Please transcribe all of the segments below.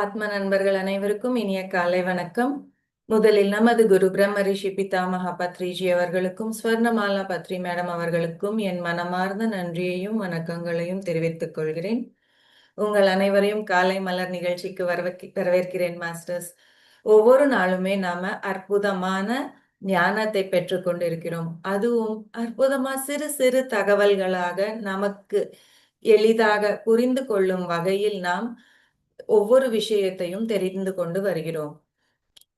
ஆத்ம நண்பர்கள் அனைவருக்கும் இனிய காலை வணக்கம். முதலில் நமது குரு பிரம்ம ரிஷி பிதாமகா பத்ரிஜி அவர்களுக்கும் ஸ்வர்ணமாலா பத்ரி மேடம் அவர்களுக்கும் என் மனமார்ந்த நன்றியையும் வணக்கங்களையும் தெரிவித்துக் கொள்கிறேன். உங்கள் அனைவரையும் காலை மலர் நிகழ்ச்சிக்கு வரவே வரவேற்கிறேன் மாஸ்டர்ஸ். ஒவ்வொரு நாளுமே நாம அற்புதமான ஞானத்தை பெற்றுக்கொண்டிருக்கிறோம் அதுவும் அற்புதமா சிறு சிறு தகவல்களாக நமக்கு எளிதாக புரிந்து கொள்ளும் வகையில் நாம் ஒவ்வொரு விஷயத்தையும் தெரிந்து கொண்டு வருகிறோம்.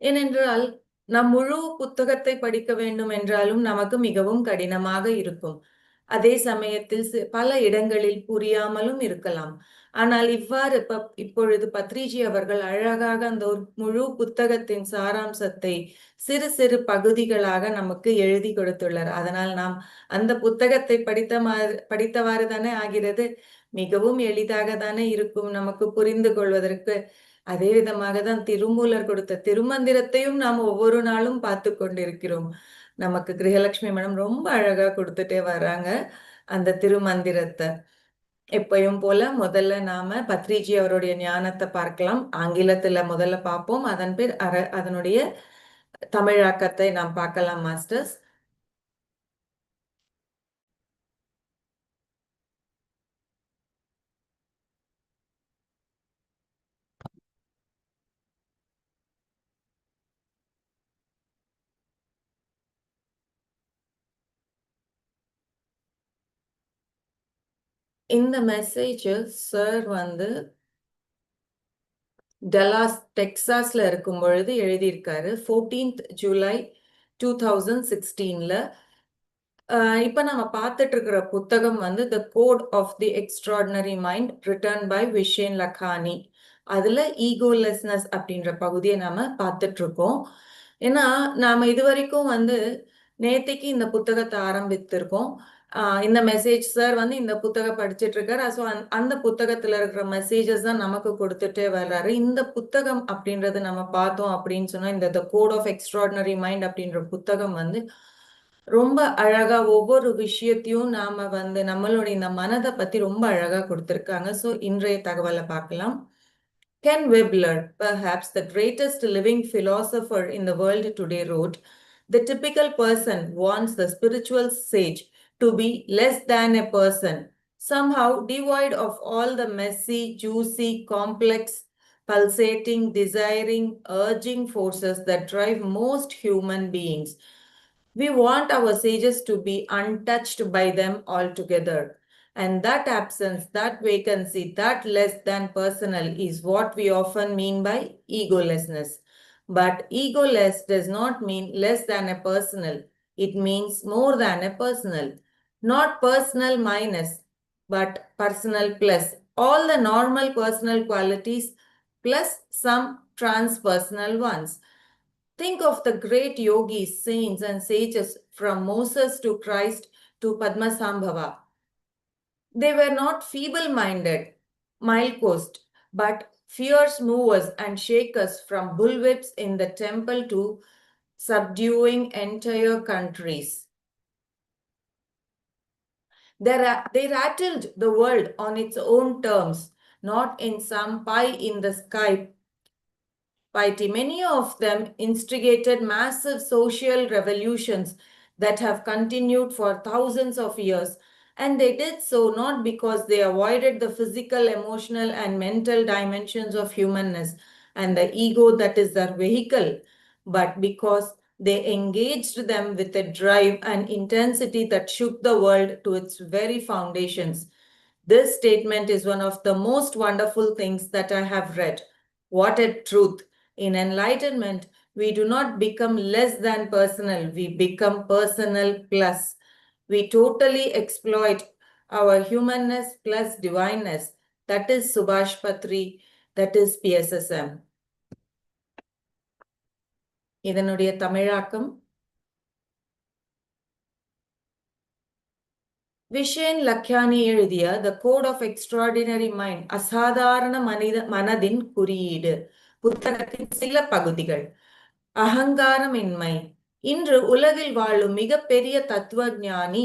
ஏனென்றால் நம் முழு புத்தகத்தை படிக்க வேண்டும் என்றாலும் நமக்கு மிகவும் கடினமாக இருக்கும். அதே சமயத்தில் பல இடங்களில் புரியாமலும் இருக்கலாம். ஆனால் இவ்வாறு இப்பொழுது பத்ரிஜி அவர்கள் அழகாக அந்த ஒரு முழு புத்தகத்தின் சாராம்சத்தை சிறு சிறு பகுதிகளாக நமக்கு எழுதி கொடுத்துள்ளார். அதனால் நாம் அந்த புத்தகத்தை படித்த மா படித்தவாறு தானே ஆகிறது. மிகவும் எளிதாக தானே இருக்கும் நமக்கு புரிந்து கொள்வதற்கு. அதே விதமாக தான் திருமூலர் கொடுத்த திருமந்திரத்தையும் நாம் ஒவ்வொரு நாளும் பார்த்து கொண்டிருக்கிறோம். நமக்கு கிரகலட்சுமி மேடம் ரொம்ப அழகா கொடுத்துட்டே வர்றாங்க அந்த திருமந்திரத்தை. எப்பயும் போல முதல்ல நாம பத்ரிஜி அவருடைய ஞானத்தை பார்க்கலாம். ஆங்கிலத்துல முதல்ல பார்ப்போம். அதன் பேர் அர அதனுடைய தமிழாக்கத்தை நாம் பார்க்கலாம் மாஸ்டர்ஸ். இந்த மெசேஜ் சார் வந்து டெலாஸ் டெக்ஸாஸில் இருக்கும் பொழுது எழுதியிருக்காரு ஃபோர்டீன்த் ஜூலை டூ தௌசண்ட் சிக்ஸ்டீனில் இப்போ நம்ம பார்த்துட்டு இருக்கிற புத்தகம் வந்து the code of the extraordinary mind written by Vishen Lakhiani அதில் ஈகோலெஸ்னஸ் அப்படின்ற பகுதியை நாம் பார்த்துட்டு இருக்கோம் ஏன்னா நாம் இது வரைக்கும் வந்து நேத்திக்கு இந்த புத்தகத்தை ஆரம்பித்திருக்கோம். இந்த மெசேஜ் சார் வந்து இந்த புத்தகம் படிச்சுட்டு இருக்காரு ஸோ அந்த புத்தகத்துல இருக்கிற மெசேஜஸ் தான் நமக்கு கொடுத்துட்டே வர்றாரு. இந்த புத்தகம் அப்படின்றது நம்ம பார்த்தோம் அப்படின்னு சொன்னா இந்த the code of extraordinary mind அப்படின்ற புத்தகம் வந்து ரொம்ப அழகா ஒவ்வொரு விஷயத்தையும் நாம வந்து நம்மளுடைய இந்த மனதை பத்தி ரொம்ப அழகா கொடுத்துருக்காங்க. ஸோ இன்றைய தகவலை பார்க்கலாம். Ken Wilber perhaps the greatest living philosopher in the world today wrote the typical person wants the spiritual sage to be less than a person, somehow devoid of all the messy, juicy, complex, pulsating, desiring, urging forces that drive most human beings. We want our sages to be untouched by them altogether. And that absence, that vacancy, that less than personal is what we often mean by egolessness. But egoless does not mean less than a personal. It means more than a personal. Not personal minus, but personal plus. All the normal personal qualities plus some transpersonal ones. Think of the great yogis, saints, and sages from Moses to Christ to Padmasambhava. They were not feeble minded, mild coast, but fierce movers and shakers from bullwhips in the temple to subduing entire countries. They, ra- they rattled the world on its own terms, not in some pie in the sky piety. Many of them instigated massive social revolutions that have continued for thousands of years. And they did so not because they avoided the physical, emotional, and mental dimensions of humanness and the ego that is their vehicle, but because they engaged them with a drive and intensity that shook the world to its very foundations. This statement is one of the most wonderful things that I have read. What a truth! In enlightenment, we do not become less than personal, we become personal plus. We totally exploit our humanness plus divineness. That is Subhash Patri, that is PSSM. இதனுடைய தமிழாக்கம். விஷேன் லக்யானி எழுதிய the code of extraordinary mind அசாதாரண மனித மனதின் குறியீடு புத்தகத்தின் சில பகுதிகள். அகங்காரமின்மை. இன்று உலகில் வாழும் மிகப்பெரிய தத்துவ ஞானி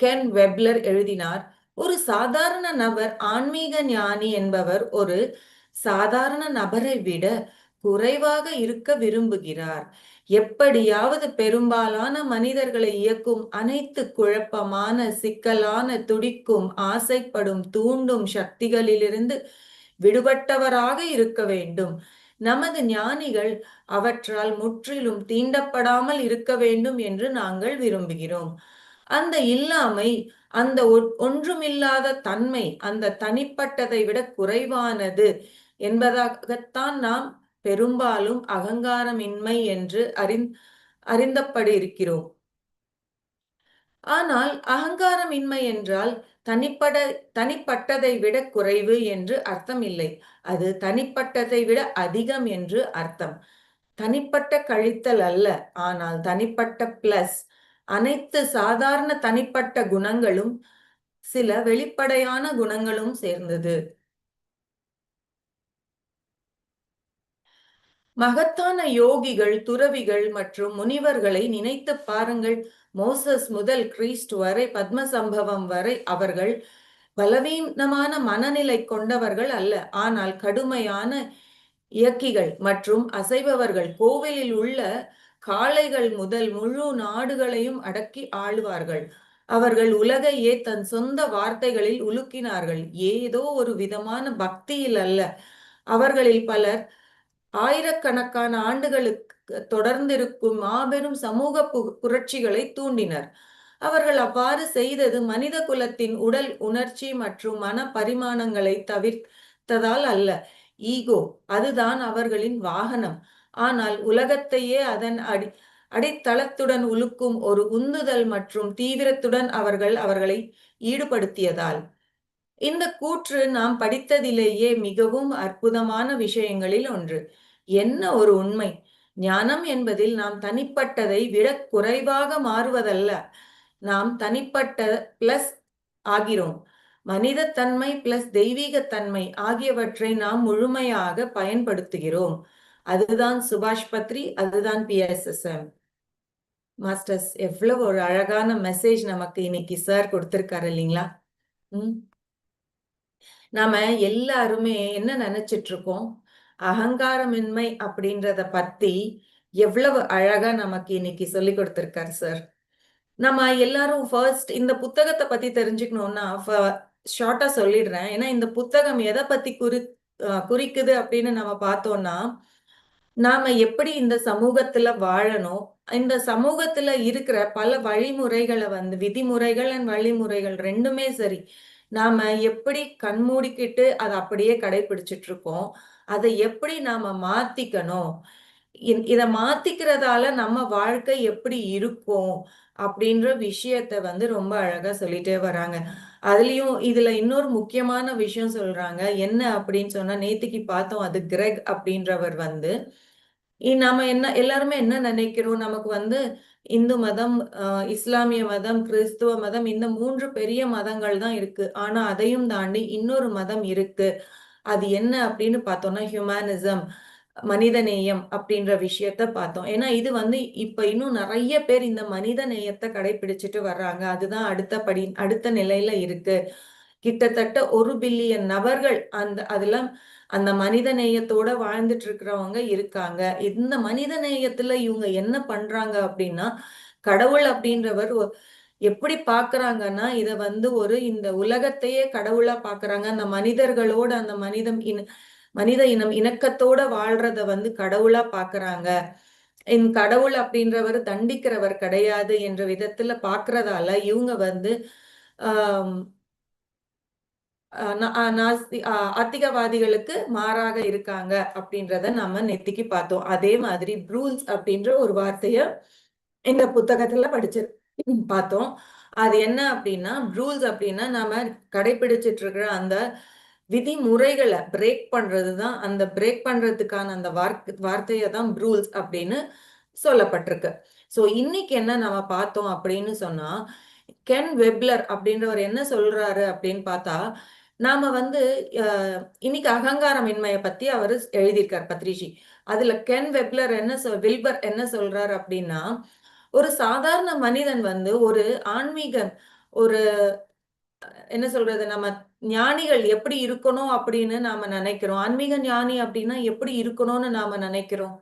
கென் வெப்லர் எழுதினார் ஒரு சாதாரண நபர் ஆன்மீக ஞானி என்பவர் ஒரு சாதாரண நபரை விட குறைவாக இருக்க விரும்புகிறார். எப்படியாவது பெரும்பாலான மனிதர்களை இயக்கும் அனைத்து குழப்பமான சிக்கலான துடிக்கும் ஆசைப்படும் தூண்டும் சக்திகளிலிருந்து விடுபட்டவராக இருக்க வேண்டும். நமது ஞானிகள் அவற்றால் முற்றிலும் தீண்டப்படாமல் இருக்க வேண்டும் என்று நாங்கள் விரும்புகிறோம். அந்த இல்லாமை அந்த ஒன்றுமில்லாத தன்மை அந்த தனிப்பட்டதை விட குறைவானது என்பதாகத்தான் நாம் பெரும்பாலும் அகங்காரமின்மை என்று அறிந் அறிந்தப்படி இருக்கிறோம் ஆனால் அகங்காரமின்மை என்றால் தனிப்பட தனிப்பட்டதை விட குறைவு என்று அர்த்தம் இல்லை அது தனிப்பட்டதை விட அதிகம் என்று அர்த்தம். தனிப்பட்ட கழித்தல் அல்ல. ஆனால் தனிப்பட்ட பிளஸ் அனைத்து சாதாரண தனிப்பட்ட குணங்களும் சில வெளிப்படையான குணங்களும் சேர்ந்தது. மகத்தான யோகிகள் துறவிகள் மற்றும் முனிவர்களை நினைத்து பாருங்கள். மோசஸ் முதல் கிறிஸ்ட் வரை பத்ம சம்பவம் வரை அவர்கள் பலவீனமான மனநிலை கொண்டவர்கள் அல்ல. ஆனால் கடுமையான இயக்கிகள் மற்றும் அசைபவர்கள் கோவிலில் உள்ள காளைகள் முதல் முழு நாடுகளையும் அடக்கி ஆளுவார்கள். அவர்கள் உலகையே தன் சொந்த வார்த்தைகளில் உலுக்கினார்கள். ஏதோ ஒரு விதமான பக்தியில் அல்ல. அவர்களில் பலர் ஆயிரக்கணக்கான ஆண்டுகளுக்கு தொடர்ந்திருக்கும் மாபெரும் சமூக புரட்சிகளை தூண்டினர். அவர்கள் அவ்வாறு செய்தது மனித குலத்தின் உடல் உணர்ச்சி மற்றும் மன பரிமாணங்களை தவிர்த்ததால் அல்ல. ஈகோ அதுதான் அவர்களின் வாகனம். ஆனால் உலகத்தையே அதன் அடி அடித்தளத்துடன் உலுக்கும் ஒரு உந்துதல் மற்றும் தீவிரத்துடன் அவர்கள் அவர்களை ஈடுபடுத்தியதால். இந்த கூற்று நாம் படித்ததிலேயே மிகவும் அற்புதமான விஷயங்களில் ஒன்று. என்ன ஒரு உண்மை? ஞானம் என்பதில் நாம் தனிப்பட்டதை விட குறைவாக மாறுவதல்ல. நாம் தனிப்பட்ட பிளஸ் ஆகிறோம். மனிதத்தன்மை பிளஸ் தெய்வீகத்தன்மை ஆகியவற்றை நாம் முழுமையாக பயன்படுத்துகிறோம். அதுதான் சுபாஷ் பத்ரி அதுதான் பிஎஸ்எஸ்எம் மாஸ்டர்ஸ் எவ்வளவு ஒரு அழகான மெசேஜ் நமக்கு இன்னைக்கு சார் கொடுத்திருக்காரு இல்லைங்களா? ம். நாம எல்லாருமே என்ன நினைச்சிட்டு இருக்கோம்? அகங்காரமின்மை அப்படின்றத பத்தி எவ்வளவு அழகா நமக்கு இன்னைக்கு சொல்லி கொடுத்திருக்காரு சார் நம்ம எல்லாரும் ஃபர்ஸ்ட் இந்த புத்தகத்தை பத்தி தெரிஞ்சுக்கணும்னா ஷார்ட்டா சொல்லிடுறேன். ஏன்னா இந்த புத்தகம் எதை பத்தி குறி குறிக்குது அப்படின்னு நம்ம பார்த்தோம்னா நாம எப்படி இந்த சமூகத்துல வாழணும்? இந்த சமூகத்துல இருக்கிற பல வழிமுறைகளை வந்து விதிமுறைகள் அண்ட் வழிமுறைகள் ரெண்டுமே சரி. நாம எப்படி கண்மூடிக்கிட்டு அதை அப்படியே கடைபிடிச்சிட்டு இருக்கோம் அதை எப்படி நாம மாத்திக்கணும்? இதை மாத்திக்கிறதால நம்ம வாழ்க்கை எப்படி இருக்கும்? அப்படின்ற விஷயத்த வந்து ரொம்ப அழகா சொல்லிட்டே வராங்க. அதுலயும் இதுல இன்னொரு முக்கியமான விஷயம் சொல்றாங்க. என்ன அப்படின்னு சொன்னா நேத்திக்கு பார்த்தோம் அது கிரெக் அப்படின்றவர் வந்து நம்ம என்ன எல்லாருமே என்ன நினைக்கிறோம்? நமக்கு வந்து இந்து மதம் இஸ்லாமிய மதம் கிறிஸ்துவ மதம் இந்த மூன்று பெரிய மதங்கள் தான் இருக்கு. ஆனா அதையும் தாண்டி இன்னொரு மதம் இருக்கு. அது என்ன அப்படின்னு பார்த்தோம்னா ஹியூமனிசம் மனிதநேயம் அப்படின்ற விஷயத்த பார்த்தோம். ஏன்னா இது வந்து இப்ப இன்னும் நிறைய பேர் இந்த மனித நேயத்தை கடைபிடிச்சிட்டு வர்றாங்க. அதுதான் அடுத்த படி அடுத்த நிலையில இருக்கு. கிட்டத்தட்ட ஒரு பில்லியன் நபர்கள் அந்த அதெல்லாம் அந்த மனித நேயத்தோட வாழ்ந்துட்டு இருக்கிறவங்க இருக்காங்க. இந்த மனித நேயத்துல இவங்க என்ன பண்றாங்க அப்படின்னா கடவுள் அப்படின்றவர் எப்படி பாக்குறாங்கன்னா இத வந்து ஒரு இந்த உலகத்தையே கடவுளா பாக்குறாங்க. அந்த மனிதர்களோட அந்த மனிதம் இன மனித இனம் இணக்கத்தோட வாழ்றத வந்து கடவுளா பாக்குறாங்க. என் கடவுள் அப்படின்றவர் தண்டிக்கிறவர் கிடையாது என்ற விதத்துல பாக்குறதால இவங்க வந்து ஆஹ் அத்திகவாதிகளுக்கு மாறாக இருக்காங்க அப்படின்றத நம்ம நெத்திக்கு பார்த்தோம். அதே மாதிரி ப்ரூல்ஸ் அப்படின்ற ஒரு வார்த்தைய இந்த புத்தகத்துல படிச்சு பார்த்தோம். அது என்ன அப்படின்னா ரூல்ஸ் அப்படின்னா நாம கடைபிடிச்சிட்டு இருக்கிற அந்த விதிமுறைகளை பிரேக் பண்றதுதான் அந்த பிரேக் பண்றதுக்கான அந்த வார்த்தை வார்த்தையை தான் ரூல்ஸ் அப்படின்னு சொல்லப்பட்டிருக்கு. ஸோ இன்னைக்கு என்ன நம்ம பார்த்தோம் அப்படின்னு சொன்னா கென் வெப்லர் அப்படின்றவர் என்ன சொல்றாரு அப்படின்னு பார்த்தா நாம வந்து இன்னைக்கு அகங்காரம் இன்மையை பத்தி அவர் எழுதியிருக்கார் பத்ரிஜி. அதுல கென் வெப்லர் என்ன சொல் வில்பர் என்ன சொல்றாரு அப்படின்னா ஒரு சாதாரண மனிதன் வந்து ஒரு ஆன்மீகம் ஒரு என்ன சொல்றது நம்ம ஞானிகள் எப்படி இருக்கணும் அப்படின்னு நாம நினைக்கிறோம். ஆன்மீக ஞானி அப்படின்னா எப்படி இருக்கணும்னு நாம நினைக்கிறோம்?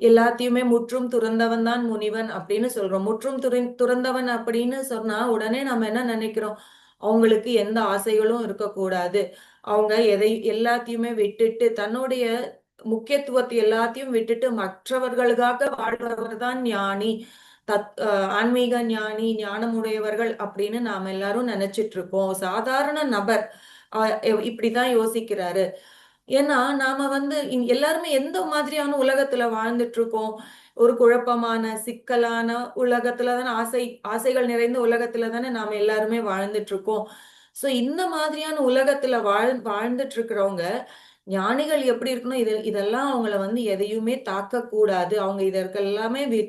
எல்லாத்தையுமே முற்றும் துறந்தவன் தான் முனிவன் அப்படின்னு சொல்றோம். முற்றும் துறை துறந்தவன் அப்படின்னு சொன்னா உடனே நம்ம என்ன நினைக்கிறோம்? அவங்களுக்கு எந்த ஆசைகளும் இருக்கக்கூடாது. அவங்க எதை எல்லாத்தையுமே விட்டுட்டு தன்னுடைய முக்கியத்துவத்தை எல்லாத்தையும் விட்டுட்டு மற்றவர்களுக்காக வாழ்பவர் தான் ஞானி. தத் ஆன்மீக ஞானி ஞானமுடையவர்கள் அப்படின்னு நாம் எல்லாரும் நினைச்சிட்டு இருக்கோம் சாதாரண நபர் இப்படிதான் யோசிக்கிறாரு. ஏன்னா நாம வந்து எல்லாருமே எந்த மாதிரியான உலகத்துல வாழ்ந்துட்டு இருக்கோம் ஒரு குழப்பமான சிக்கலான உலகத்துல தானே ஆசை ஆசைகள் நிறைந்த உலகத்துல தானே நாம எல்லாருமே வாழ்ந்துட்டு இருக்கோம் சோ இந்த மாதிரியான உலகத்துல வாழ் வாழ்ந்துட்டு இருக்கிறவங்க ஞானிகள் எப்படி இருக்கணும்? இது இதெல்லாம் அவங்கள வந்து எதையுமே தாக்க கூடாது அவங்க இதற்கெல்லாமே வி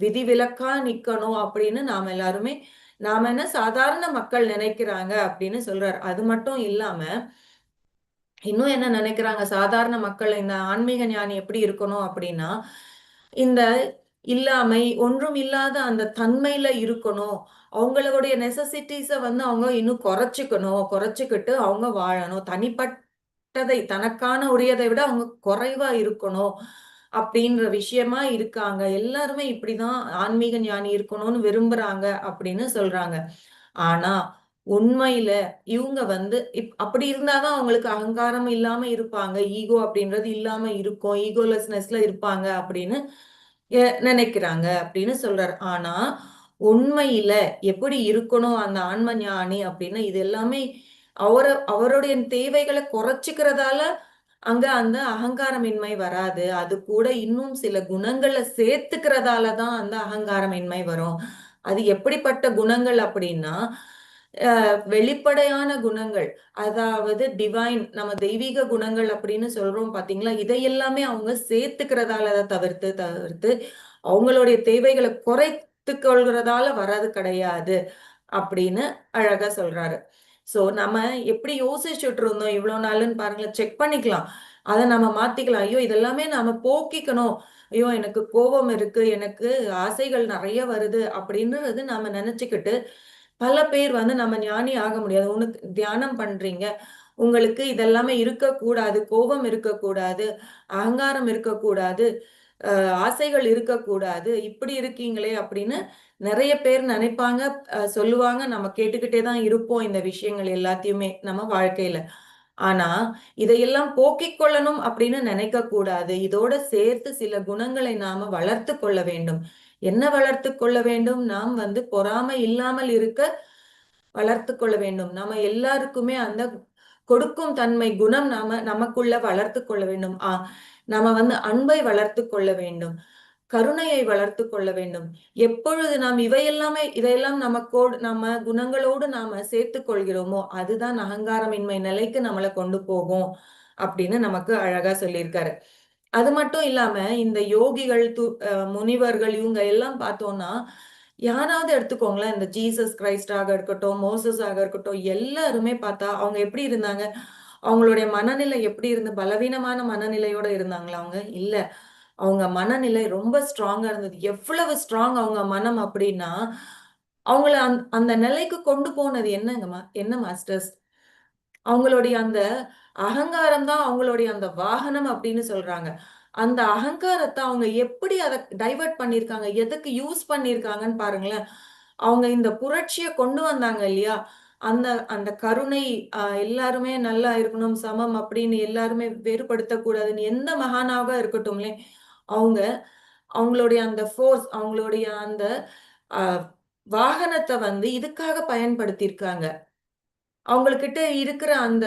விதிவிலக்கா நிக்கணும் அப்படின்னு நாம எல்லாருமே நாம என்ன சாதாரண மக்கள் நினைக்கிறாங்க அப்படின்னு சொல்றாரு. அது மட்டும் இல்லாம இன்னும் என்ன நினைக்கிறாங்க? சாதாரண மக்கள் இந்த ஆன்மீக ஞானி எப்படி இருக்கணும் அப்படின்னா இந்த இல்லாமை ஒன்றும் இல்லாத அந்த தன்மையில இருக்கணும். அவங்களுடைய நெசசிட்டிஸை வந்து அவங்க இன்னும் குறைச்சிக்கணும். குறைச்சிக்கிட்டு அவங்க வாழணும். தனிப்பட்டதை தனக்கான உரியதை விட அவங்க குறைவா இருக்கணும் அப்படின்ற விஷயமா இருக்காங்க. எல்லாருமே இப்படிதான் ஆன்மீக ஞானி இருக்கணும்னு விரும்புறாங்க அப்படின்னு சொல்றாங்க. ஆனா உண்மையில இவங்க வந்து இப் அப்படி இருந்தாதான் அவங்களுக்கு அகங்காரம் இல்லாம இருப்பாங்க. ஈகோ அப்படின்றது இல்லாம இருக்கும். ஈகோலெஸ்னஸ்ல இருப்பாங்க அப்படின்னு நினைக்கிறாங்க அப்படின்னு சொல்றாரு. ஆனா உண்மையில எப்படி இருக்கணும் அந்த ஆன்ம ஞானி அப்படின்னு இது எல்லாமே அவர அவருடைய தேவைகளை குறைச்சிக்கிறதால அங்க அந்த அகங்காரமின்மை வராது. அது கூட இன்னும் சில குணங்களை சேர்த்துக்கிறதால தான் அந்த அகங்காரமின்மை வரும். அது எப்படிப்பட்ட குணங்கள் அப்படின்னா வெளிப்படையான குணங்கள். அதாவது டிவைன் நம்ம தெய்வீக குணங்கள் அப்படின்னு சொல்றோம் பாத்தீங்களா? இதையெல்லாமே அவங்க சேர்த்துக்கிறதால தவிர்த்து தவிர்த்து அவங்களுடைய தேவைகளை குறைத்து கொள்கிறதால வராது கிடையாது அப்படின்னு அழகா சொல்றாரு. சோ நம்ம எப்படி யோசிச்சுட்டு இருந்தோம் இவ்வளவு நாளுன்னு பாருங்களேன் செக் பண்ணிக்கலாம். அதை நம்ம மாத்திக்கலாம். ஐயோ இதெல்லாமே நாம போக்கிக்கணும். ஐயோ எனக்கு கோபம் இருக்கு எனக்கு ஆசைகள் நிறைய வருது அப்படின்றது நாம நினைச்சுக்கிட்டு பல பேர் வந்து நம்ம ஞானி ஆக முடியாது. உனக்கு தியானம் பண்றீங்க. உங்களுக்கு இதெல்லாமே இருக்கக்கூடாது. கோபம் இருக்கக்கூடாது. அகங்காரம் இருக்கக்கூடாது. ஆசைகள் இருக்கக்கூடாது. இப்படி இருக்கீங்களே அப்படின்னு நிறைய பேர் நினைப்பாங்க. சொல்லுவாங்க. நம்ம கேட்டுக்கிட்டே தான் இருப்போம் இந்த விஷயங்கள் எல்லாத்தையுமே நம்ம வாழ்க்கையில. ஆனா இதையெல்லாம் போக்கிக் கொள்ளணும் அப்படின்னு நினைக்க கூடாது இதோட சேர்த்து சில குணங்களை நாம வளர்த்து கொள்ள வேண்டும். என்ன வளர்த்து கொள்ள வேண்டும்? நாம் வந்து பொறாமை இல்லாமல் இருக்க வளர்த்து கொள்ள வேண்டும். நம்ம எல்லாருக்குமே அந்த கொடுக்கும் தன்மை குணம் நாம நமக்குள்ள வளர்த்து கொள்ள வேண்டும். ஆஹ் நம்ம வந்து அன்பை வளர்த்து கொள்ள வேண்டும். கருணையை வளர்த்து கொள்ள வேண்டும். எப்பொழுது நாம் இவையெல்லாமே இதையெல்லாம் நமக்கோடு நம்ம குணங்களோடு நாம சேர்த்து கொள்கிறோமோ அதுதான் அகங்காரமின்மை நிலைக்கு நம்மளை கொண்டு போகும் அப்படின்னு நமக்கு அழகா சொல்லியிருக்காரு. அது மட்டும் இல்லாம இந்த யோகிகள் து முனிவர்கள் இவங்க எல்லாம் பார்த்தோம்னா யாராவது எடுத்துக்கோங்களேன் இந்த ஜீசஸ் கிரைஸ்டாக இருக்கட்டும் மோசஸ் ஆக இருக்கட்டும் எல்லாருமே பார்த்தா அவங்க எப்படி இருந்தாங்க? அவங்களுடைய மனநிலை எப்படி இருந்து பலவீனமான மனநிலையோட இருந்தாங்களா அவங்க? இல்ல. அவங்க மனநிலை ரொம்ப ஸ்ட்ராங்கா இருந்தது. எவ்வளவு ஸ்ட்ராங் அவங்க மனம் அப்படின்னா அவங்கள அந் அந்த நிலைக்கு கொண்டு போனது என்னங்கம்மா? என்ன மாஸ்டர்ஸ்? அவங்களுடைய அந்த அகங்காரம் தான் அவங்களுடைய அந்த வாகனம் அப்படின்னு சொல்றாங்க. அந்த அகங்காரத்தை அவங்க எப்படி அதை டைவர்ட் பண்ணியிருக்காங்க? எதுக்கு யூஸ் பண்ணியிருக்காங்கன்னு பாருங்களேன். அவங்க இந்த புரட்சியை கொண்டு வந்தாங்க இல்லையா? அந்த அந்த கருணை எல்லாருமே நல்லா இருக்கணும் சமம் அப்படின்னு எல்லாருமே வேறுபடுத்தக்கூடாதுன்னு எந்த மகானாக இருக்கட்டும்லே அவங்க அவங்களுடைய அந்த ஃபோர்ஸ் அவங்களுடைய அந்த வாகனத்தை வந்து இதுக்காக பயன்படுத்தியிருக்காங்க. அவங்கக்கிட்ட இருக்கிற அந்த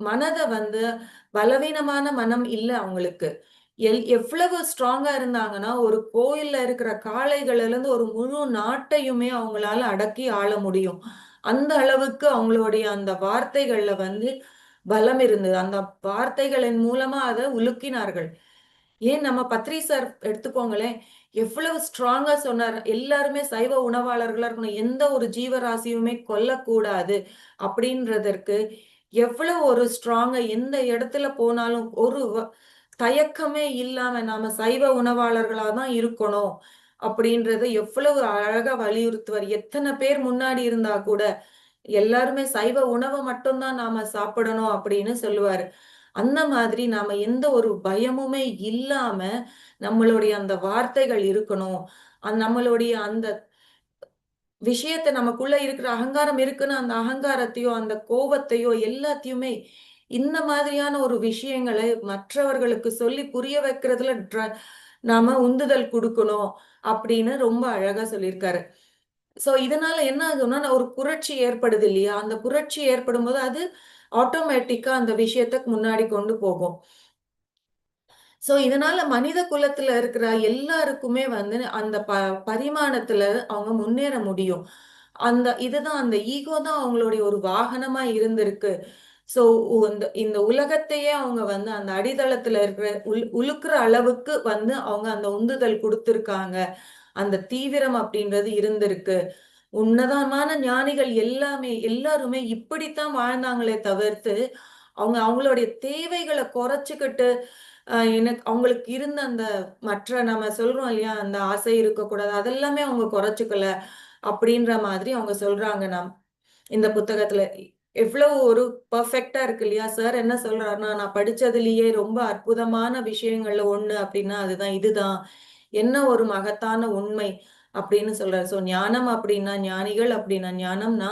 மனதை வந்து பலவீனமான மனம் இல்லை அவங்களுக்கு. எல் எவ்வளவு ஸ்ட்ராங்கா இருந்தாங்கன்னா ஒரு கோயில்ல இருக்கிற காளைகள்ல இருந்து ஒரு முழு நாட்டையுமே அவங்களால அடக்கி ஆள முடியும். அந்த அளவுக்கு அவங்களுடைய அந்த வார்த்தைகள்ல வந்து பலம் இருந்தது. அந்த வார்த்தைகளின் மூலமா அதை உலுக்கினார்கள். ஏன் நம்ம பத்ரி சார் எடுத்துக்கோங்களேன் எவ்வளவு ஸ்ட்ராங்கா சொன்னார். எல்லாருமே சைவ உணவாளர்களா இருக்கணும். எந்த ஒரு ஜீவராசியுமே கொல்லக்கூடாது அப்படின்றதற்கு எவ்வளவு ஒரு ஸ்ட்ராங்கா எந்த இடத்துல போனாலும் ஒரு தயக்கமே இல்லாம நாம சைவ உணவாளர்களா தான் இருக்கணும் அப்படின்றத எவ்வளவு அழகா வலியுறுத்துவார். எத்தனை பேர் முன்னாடி இருந்தா கூட எல்லாருமே சைவ உணவை மட்டும்தான் நாம சாப்பிடணும் அப்படின்னு சொல்லுவாரு. அந்த மாதிரி நாம எந்த ஒரு பயமுமே இல்லாம நம்மளுடைய அந்த வார்த்தைகள் இருக்கணும். அந்த நம்மளுடைய அந்த விஷயத்தை நமக்குள்ள இருக்கிற அகங்காரம் இருக்குன்னு அந்த அகங்காரத்தையோ அந்த கோபத்தையோ எல்லாத்தையுமே இந்த மாதிரியான ஒரு விஷயங்களை மற்றவர்களுக்கு சொல்லி புரிய வைக்கிறதுல ட்ர- நாம உந்துதல் கொடுக்கணும் அப்படின்னு ரொம்ப அழகா சொல்லியிருக்காரு. சோ இதனால என்ன ஆகும்னா ஒரு புரட்சி ஏற்படுது இல்லையா? அந்த புரட்சி ஏற்படும் போது அது ஆட்டோமேட்டிக்கா அந்த விஷயத்துக்கு முன்னாடி கொண்டு போகும். ஸோ இதனால மனித குலத்துல இருக்கிற எல்லாருக்குமே வந்து அந்த ப பரிமாணத்துல அவங்க முன்னேற முடியும். அந்த இதுதான் அந்த ஈகோ தான் அவங்களுடைய ஒரு வாகனமா இருந்திருக்கு. ஸோ இந்த இந்த உலகத்தையே அவங்க வந்து அந்த அடித்தளத்துல இருக்கிற உல் உழுக்கிற அளவுக்கு வந்து அவங்க அந்த உந்துதல் கொடுத்துருக்காங்க. அந்த தீவிரம் அப்படின்றது இருந்திருக்கு. உன்னதமான ஞானிகள் எல்லாமே எல்லாருமே இப்படித்தான் வாழ்ந்தாங்களே தவிர்த்து அவங்க அவங்களுடைய தேவைகளை குறைச்சிக்கிட்டு எனக்கு அவங்களுக்கு இருந்த அந்த மற்ற நம்ம சொல்றோம் இல்லையா அந்த ஆசை இருக்கக்கூடாது அதெல்லாமே அவங்க குறைச்சிக்கல அப்படின்ற மாதிரி அவங்க சொல்றாங்க நாம். இந்த புத்தகத்துல எவ்வளவு ஒரு பர்ஃபெக்டா இருக்கு இல்லையா? சார் என்ன சொல்றாருன்னா நான் படிச்சதுலயே ரொம்ப அற்புதமான விஷயங்கள்ல ஒண்ணு அப்படின்னா அதுதான் இதுதான். என்ன ஒரு மகத்தான உண்மை. அப்படின்னு சொல்றாரு. ஸோ ஞானம் அப்படின்னா ஞானிகள் அப்படின்னா ஞானம்னா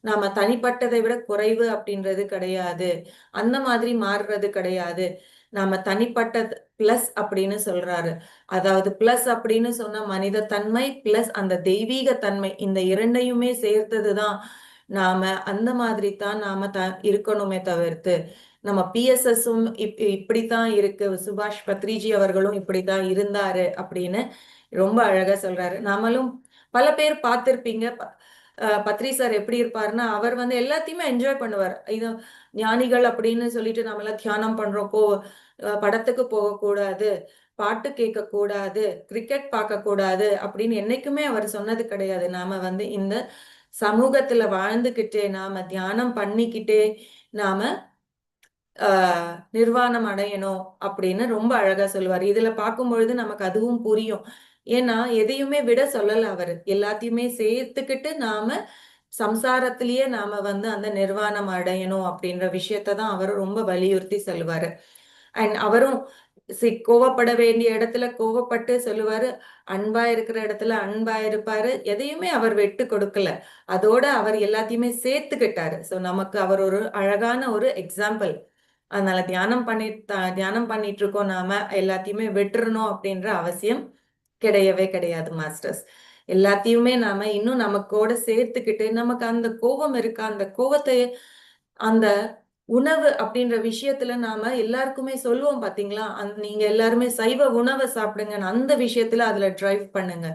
நாம தனிப்பட்டதை விட குறைவு அப்படின்றது கிடையாது. அந்த மாதிரி மாறுறது கிடையாது. நாம தனிப்பட்ட பிளஸ் அப்படின்னு சொல்றாரு. அதாவது பிளஸ் அப்படின்னு சொன்னா மனித தன்மை பிளஸ் அந்த தெய்வீக தன்மை இந்த இரண்டையுமே சேர்த்ததுதான் நாம அந்த மாதிரி தான் நாம த இருக்கணுமே தவிர்த்து. நம்ம பிஎஸ்எஸும் இப் இப்படித்தான் இருக்கு. சுபாஷ் பத்ரிஜி அவர்களும் இப்படித்தான் இருந்தாரு அப்படின்னு ரொம்ப அழகா சொல்றாரு. நாமளும் பல பேர் பார்த்திருப்பீங்க. ப- பத்ரி சார் எப்படி இருப்பாருன்னா அவர் வந்து எல்லாத்தையுமே என்ஜாய் பண்ணுவார். இது ஞானிகள் அப்படின்னு சொல்லிட்டு நம்ம தியானம் பண்றோம். கோ படத்துக்கு போகக்கூடாது பாட்டு கேட்க கூடாது கிரிக்கெட் பார்க்க கூடாது அப்படின்னு என்னைக்குமே அவர் சொன்னது கிடையாது. நாம வந்து இந்த சமூகத்துல வாழ்ந்துகிட்டே நாம தியானம் பண்ணிக்கிட்டே நாம ஆஹ் நிர்வாணம் அடையணும் அப்படின்னு ரொம்ப அழகா சொல்லுவார். இதுல பார்க்கும் பொழுது நமக்கு அதுவும் புரியும். ஏன்னா எதையுமே விட சொல்லல அவரு. எல்லாத்தையுமே சேர்த்துக்கிட்டு நாம சம்சாரத்திலேயே நாம வந்து அந்த நிர்வாணம் அடையணும் அப்படின்ற விஷயத்த தான் அவர் ரொம்ப வலியுறுத்தி சொல்லுவாரு. அண்ட் அவரும் சி கோவப்பட வேண்டிய இடத்துல கோவப்பட்டு சொல்லுவாரு. அன்பா இருக்கிற இடத்துல அன்பா இருப்பாரு. எதையுமே அவர் வெட்டு கொடுக்கல. அதோட அவர் எல்லாத்தையுமே சேர்த்துக்கிட்டாரு. ஸோ நமக்கு அவர் ஒரு அழகான ஒரு எக்ஸாம்பிள் அதனால தியானம் பண்ணி தியானம் பண்ணிட்டு இருக்கோம் நாம. எல்லாத்தையுமே விட்டுறணும் அப்படின்ற அவசியம் கிடையவே கிடையாது மாஸ்டர்ஸ் எல்லாத்தையுமே நாம இன்னும் நமக்கோட சேர்த்துக்கிட்டு நமக்கு அந்த கோபம் இருக்கா அந்த கோபத்தை அந்த உணவு அப்படின்ற விஷயத்துல நாம எல்லாருக்குமே சொல்லுவோம் பாத்தீங்களா? அந் நீங்க எல்லாருமே சைவ உணவை சாப்பிடுங்க அந்த விஷயத்துல அதுல டிரைவ் பண்ணுங்க.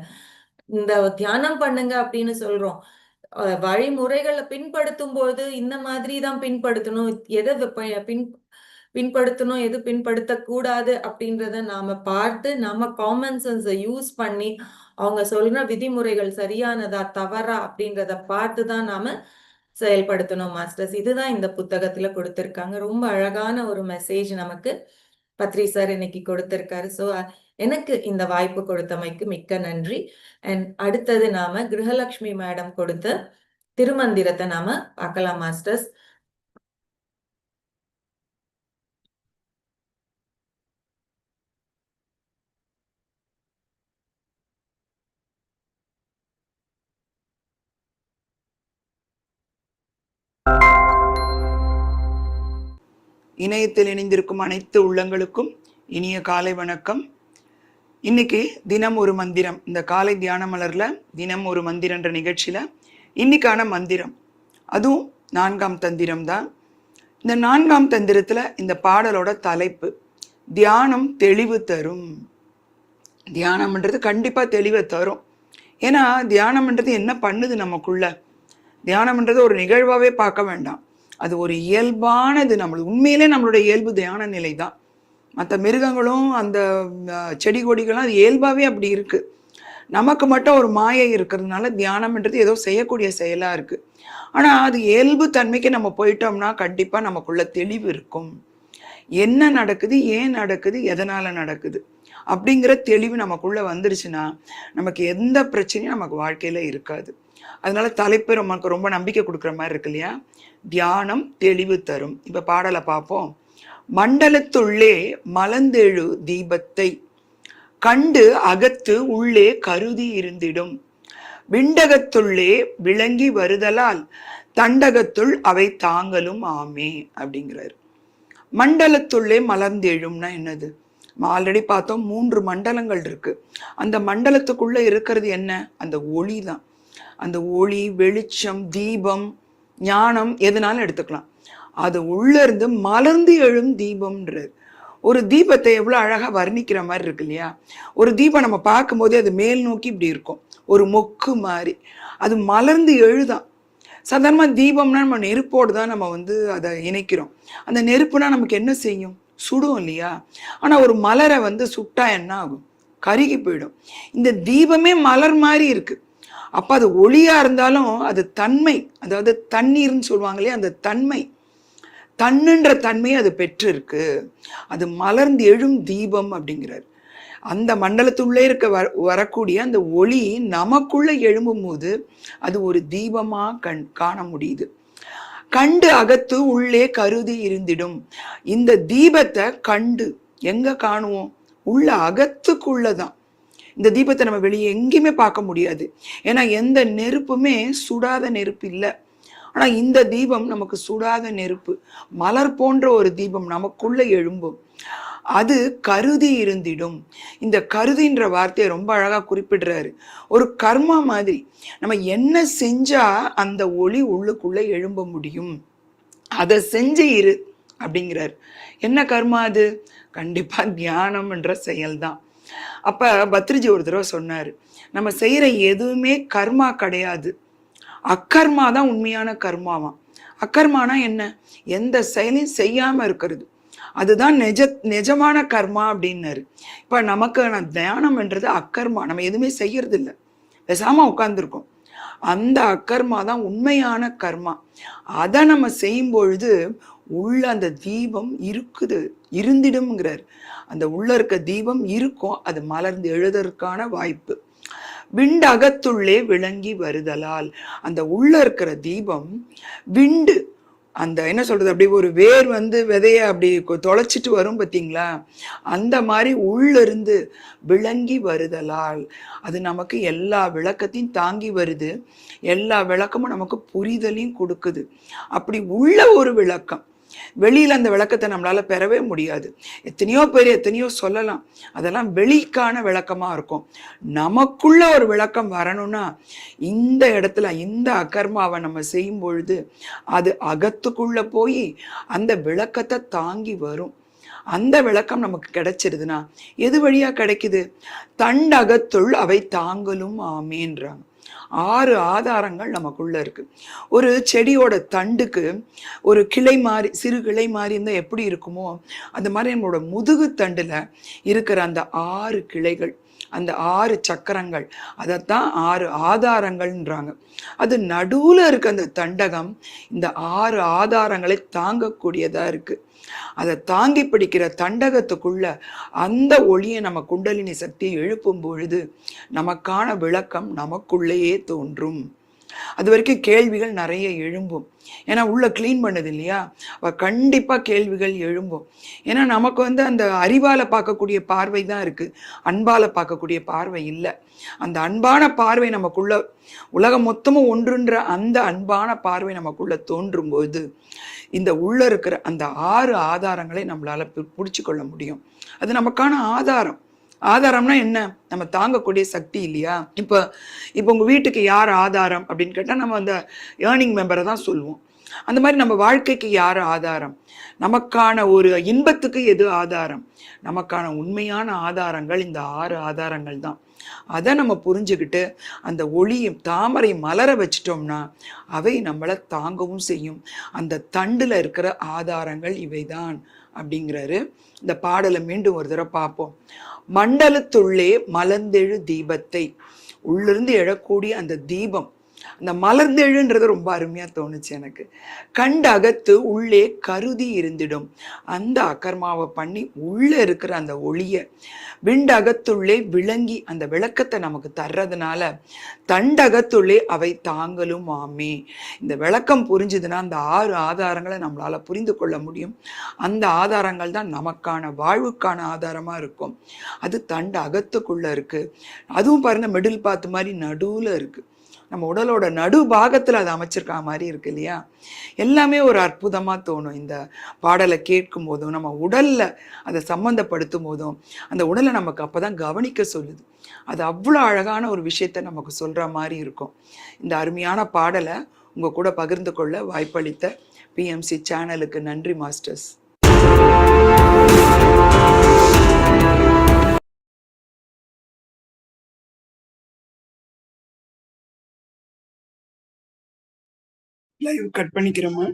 இந்த தியானம் பண்ணுங்க அப்படின்னு சொல்றோம். வழிமுறைகளை பின்படுத்தும் போது இந்த மாதிரி தான் பின்படுத்தணும். எதை பின் பின்படுத்தணும் எது பின்படுத்தக்கூடாது அப்படின்றத நாம பார்த்து நாம காமன் சென்ஸை யூஸ் பண்ணி அவங்க சொல்ற விதிமுறைகள் சரியானதா தவறா அப்படின்றத பார்த்து தான் நாம செயல்படுத்தணும் மாஸ்டர்ஸ் இதுதான் இந்த புத்தகத்துல கொடுத்துருக்காங்க. ரொம்ப அழகான ஒரு மெசேஜ் நமக்கு பத்ரி சார் இன்னைக்கு கொடுத்திருக்காரு. ஸோ எனக்கு இந்த வாய்ப்பு கொடுத்தமைக்கு மிக்க நன்றி. அண்ட் அடுத்தது நாம கிரகலட்சுமி மேடம் கொடுத்த திருமந்திரத்தை நாம பார்க்கலாம் மாஸ்டர்ஸ் இணையத்தில் இணைந்திருக்கும் அனைத்து உள்ளங்களுக்கும் இனிய காலை வணக்கம். இன்னைக்கு தினம் ஒரு மந்திரம். இந்த காலை தியான மலர்ல தினம் ஒரு மந்திரன்ற நிகழ்ச்சியில இன்னைக்கான மந்திரம். அதுவும் நான்காம் தந்திரம் தான். இந்த நான்காம் தந்திரத்துல இந்த பாடலோட தலைப்பு தியானம் தெளிவு தரும். தியானம்ன்றது கண்டிப்பா தெளிவை தரும். ஏன்னா தியானம்ன்றது என்ன பண்ணுது நமக்குள்ள? தியானம்ன்றது ஒரு நிகழ்வாவே பார்க்க வேண்டாம். அது ஒரு இயல்பானது நம்மளுக்கு உண்மையிலே நம்மளுடைய இயல்பு தியான நிலை தான் மற்ற மிருகங்களும் அந்த செடி கொடிகளும் அது இயல்பாகவே அப்படி இருக்குது நமக்கு மட்டும் ஒரு மாயை இருக்கிறதுனால தியானம்ன்றது ஏதோ செய்யக்கூடிய செயலாக இருக்குது ஆனால் அது இயல்பு தன்மைக்கு நம்ம போயிட்டோம்னா கண்டிப்பாக நமக்குள்ள தெளிவு இருக்கும். என்ன நடக்குது ஏன் நடக்குது எதனால் நடக்குது? அப்படிங்கிற தெளிவு நமக்குள்ளே வந்துருச்சுன்னா நமக்கு எந்த பிரச்சனையும் நமக்கு வாழ்க்கையில் இருக்காது. அதனால தலைப்பு நமக்கு ரொம்ப நம்பிக்கை கொடுக்குற மாதிரி இருக்கு இல்லையா? தியானம் தெளிவு தரும். இப்ப பாடலை பார்ப்போம். மண்டலத்துள்ளே மலந்தெழு தீபத்தை. கண்டு அகத்து உள்ளே கருதி இருந்திடும். விண்டகத்துள்ளே விளங்கி வருதலால் தண்டகத்துள் அவை தாங்கலும் ஆமே அப்படிங்கிறாரு. மண்டலத்துள்ளே மலர்ந்தெழும்னா என்னது? ஆல்ரெடி பார்த்தோம் மூன்று மண்டலங்கள் இருக்கு. அந்த மண்டலத்துக்குள்ள இருக்கிறது என்ன? அந்த ஒளி தான். அந்த ஒளி வெளிச்சம் தீபம் ஞானம் எதுனாலும் எடுத்துக்கலாம். அது உள்ளேருந்து மலர்ந்து எழும் தீபம்ன்றது. ஒரு தீபத்தை எவ்வளோ அழகாக வர்ணிக்கிற மாதிரி இருக்கு இல்லையா? ஒரு தீபம் நம்ம பார்க்கும்போதே அது மேல் நோக்கி இப்படி இருக்கும். ஒரு மொக்கு மாதிரி. அது மலர்ந்து எழுதான் சாதாரணமாக தீபம்னா நம்ம நெருப்போடு தான் நம்ம வந்து அதை இணைக்கிறோம். அந்த நெருப்புனா நமக்கு என்ன செய்யும்? சுடும் இல்லையா? ஆனால் ஒரு மலரை வந்து சுட்டா என்ன ஆகும்? கருகி போயிடும். இந்த தீபமே மலர் மாதிரி இருக்குது அப்போ அது ஒளியாக இருந்தாலும் அது தன்மை அதாவது தண்ணீர்னு சொல்லுவாங்க இல்லையா அந்த தன்மை. தன்னுன்ற தன்மையை அது பெற்றிருக்கு. அது மலர்ந்து எழும் தீபம் அப்படிங்கிறார். அந்த மண்டலத்துள்ளே இருக்க வர வரக்கூடிய அந்த ஒளி நமக்குள்ளே எழும்பும்போது அது ஒரு தீபமாக கண் காண முடியுது. கண்டு அகத்து உள்ளே கருதி இருந்திடும். இந்த தீபத்தை கண்டு எங்கே காணுவோம்? உள்ள அகத்துக்குள்ளதான். இந்த தீபத்தை நம்ம வெளியே எங்கேயுமே பார்க்க முடியாது. ஏன்னா எந்த நெருப்புமே சுடாத நெருப்பு இல்லை. ஆனால் இந்த தீபம் நமக்கு சுடாத நெருப்பு. மலர் போன்ற ஒரு தீபம் நமக்குள்ளே எழும்பும். அது கருதி இருந்திடும். இந்த கருதின்ற வார்த்தையை ரொம்ப அழகாக குறிப்பிடுறாரு. ஒரு கர்மா மாதிரி நம்ம என்ன செஞ்சா அந்த ஒளி உள்ளுக்குள்ளே எழும்ப முடியும்? அதை செஞ்சு இரு அப்படிங்கிறார். என்ன கர்மா அது? கண்டிப்பாக தியானம்ன்ற செயல்தான். அப்ப பத்ரிஜி ஒரு தடவை சொன்னாரு நம்ம செய்யற எதுவுமே கர்மா கிடையாது. அக்கர்மா தான் உண்மையான கர்மாவாம் அக்கர்மானா என்ன? எந்த செயலையும் செய்யாம இருக்கிறது. அதுதான் நெஜ நிஜமான கர்மா அப்படின்னாரு. இப்ப நமக்கு நான் தியானம்ன்றது அக்கர்மா. நம்ம எதுவுமே செய்யறது இல்லை பேசாம உட்கார்ந்துருக்கோம். அந்த அக்கர்மா தான் உண்மையான கர்மா. அதை நம்ம செய்யும் பொழுது உள்ள அந்த தீபம் இருக்குது இருந்திடும்ங்கிறார். அந்த உள்ள இருக்க தீபம் இருக்கும். அது மலர்ந்து எழுதற்கான வாய்ப்பு. விண்டு அகத்துள்ளே விளங்கி வருதலால் அந்த உள்ள இருக்கிற தீபம் விண்டு. அந்த என்ன சொல்றது? அப்படி ஒரு வேர் வந்து விதைய அப்படி தொலைச்சிட்டு வரும் பார்த்தீங்களா அந்த மாதிரி உள்ளிருந்து விளங்கி வருதலால் அது நமக்கு எல்லா விளக்கத்தையும் தாங்கி வருது. எல்லா விளக்கமும் நமக்கு புரிதலையும் கொடுக்குது. அப்படி உள்ள ஒரு விளக்கம். வெளியில அந்த விளக்கத்தை நம்மளால பெறவே முடியாது. எத்தனையோ பேர் எத்தனையோ சொல்லலாம். அதெல்லாம் வெளிக்கான விளக்கமா இருக்கும். நமக்குள்ள ஒரு விளக்கம் வரணும்னா இந்த இடத்துல இந்த அகர்மாவை நம்ம செய்யும் பொழுது அது அகத்துக்குள்ள போய் அந்த விளக்கத்தை தாங்கி வரும். அந்த விளக்கம் நமக்கு கிடைச்சிருதுன்னா எது வழியா கிடைக்குது? தண்டகத்துள் அவை தாங்கலும் ஆமேன்றாங்க. ஆறு ஆதாரங்கள் நமக்குள்ள இருக்கு. ஒரு செடியோட தண்டுக்கு ஒரு கிளை மாதிரி சிறு கிளை மாதிரி இருந்தால் எப்படி இருக்குமோ அந்த மாதிரி நம்மளோட முதுகு தண்டில் இருக்கிற அந்த ஆறு கிளைகள் அந்த ஆறு சக்கரங்கள் அதைத்தான் ஆறு ஆதாரங்கள்ன்றாங்க. அது நடுவில் இருக்க அந்த தண்டகம் இந்த ஆறு ஆதாரங்களை தாங்கக்கூடியதாக இருக்குது அதை தாங்கி பிடிக்கிற தண்டகத்துக்குள்ள அந்த ஒளியை நம்ம குண்டலினி சக்தியை எழுப்பும் பொழுது நமக்கான விளக்கம் நமக்குள்ளேயே தோன்றும். அது வரைக்கும் கேள்விகள் நிறைய எழும்பும். ஏன்னா உள்ள கிளீன் பண்ணுது இல்லையா? கண்டிப்பா கேள்விகள் எழும்பும். ஏன்னா நமக்கு வந்து அந்த அறிவால பார்க்கக்கூடிய பார்வை தான் இருக்கு. அன்பால பார்க்கக்கூடிய பார்வை இல்லை. அந்த அன்பான பார்வை நமக்குள்ள உலகம் மொத்தமும் ஒன்றுன்ற அந்த அன்பான பார்வை நமக்குள்ள தோன்றும் போது இந்த உள்ளே இருக்கிற அந்த ஆறு ஆதாரங்களை நம்மளால் பிடிச்சி கொள்ள முடியும். அது நமக்கான ஆதாரம். ஆதாரம்னா என்ன? நம்ம தாங்கக்கூடிய சக்தி இல்லையா? இப்போ இப்போ உங்கள் வீட்டுக்கு யார் ஆதாரம் அப்படின்னு கேட்டால் நம்ம அந்த ஏர்னிங் மெம்பரை தான் சொல்லுவோம். அந்த மாதிரி நம்ம வாழ்க்கைக்கு யார் ஆதாரம்? நமக்கான ஒரு இன்பத்துக்கு எது ஆதாரம்? நமக்கான உண்மையான ஆதாரங்கள் இந்த ஆறு ஆதாரங்கள் தான். அதை நம்ம புரிஞ்சுக்கிட்டு அந்த ஒளியும் தாமரை மலர வச்சிட்டோம்னா அவை நம்மளை தாங்கவும் செய்யும். அந்த தண்டுல இருக்கிற ஆதாரங்கள் இவைதான் அப்படிங்கிறாரு. இந்த பாடலை மீண்டும் ஒரு தடவை பார்ப்போம். மண்டலத்துள்ளே மலர்ந்தெழு தீபத்தை. உள்ளிருந்து எழக்கூடிய அந்த தீபம் அந்த மலர்ந்தெழுன்றது ரொம்ப அருமையாக தோணுச்சு எனக்கு. கண்டு அகத்து உள்ளே கருதி இருந்திடும். அந்த அக்கர்மாவை பண்ணி உள்ளே இருக்கிற அந்த ஒளியை விண்டகத்துள்ளே விளங்கி அந்த விளக்கத்தை நமக்கு தர்றதுனால தண்டகத்துள்ளே அவை தாங்களும் ஆமே இந்த விளக்கம் புரிஞ்சுதுன்னா அந்த ஆறு ஆதாரங்களை நம்மளால் புரிந்து கொள்ள முடியும். அந்த ஆதாரங்கள் தான் நமக்கான வாழ்வுக்கான ஆதாரமாக இருக்கும். அது தண்டு அகத்துக்குள்ளே இருக்குது அதுவும் பாருங்க மிடில் பாத்து மாதிரி நடுவில் இருக்குது நம்ம உடலோட நடு பாகத்தில் அது அமைச்சிருக்கா மாதிரி இருக்கு இல்லையா? எல்லாமே ஒரு அற்புதமாக தோணும். இந்த பாடலை கேட்கும் போதும் நம்ம உடலில் அதை சம்மந்தப்படுத்தும் போதும் அந்த உடலை நமக்கு அப்போ தான் கவனிக்க சொல்லுது. அது அவ்வளோ அழகான ஒரு விஷயத்த நமக்கு சொல்கிற மாதிரி இருக்கும். இந்த அருமையான பாடலை உங்கள் கூட பகிர்ந்து கொள்ள வாய்ப்பளித்த பிஎம்சி சேனலுக்கு நன்றி மாஸ்டர்ஸ் லைவ் கட் பண்ணிக்கிறோமா?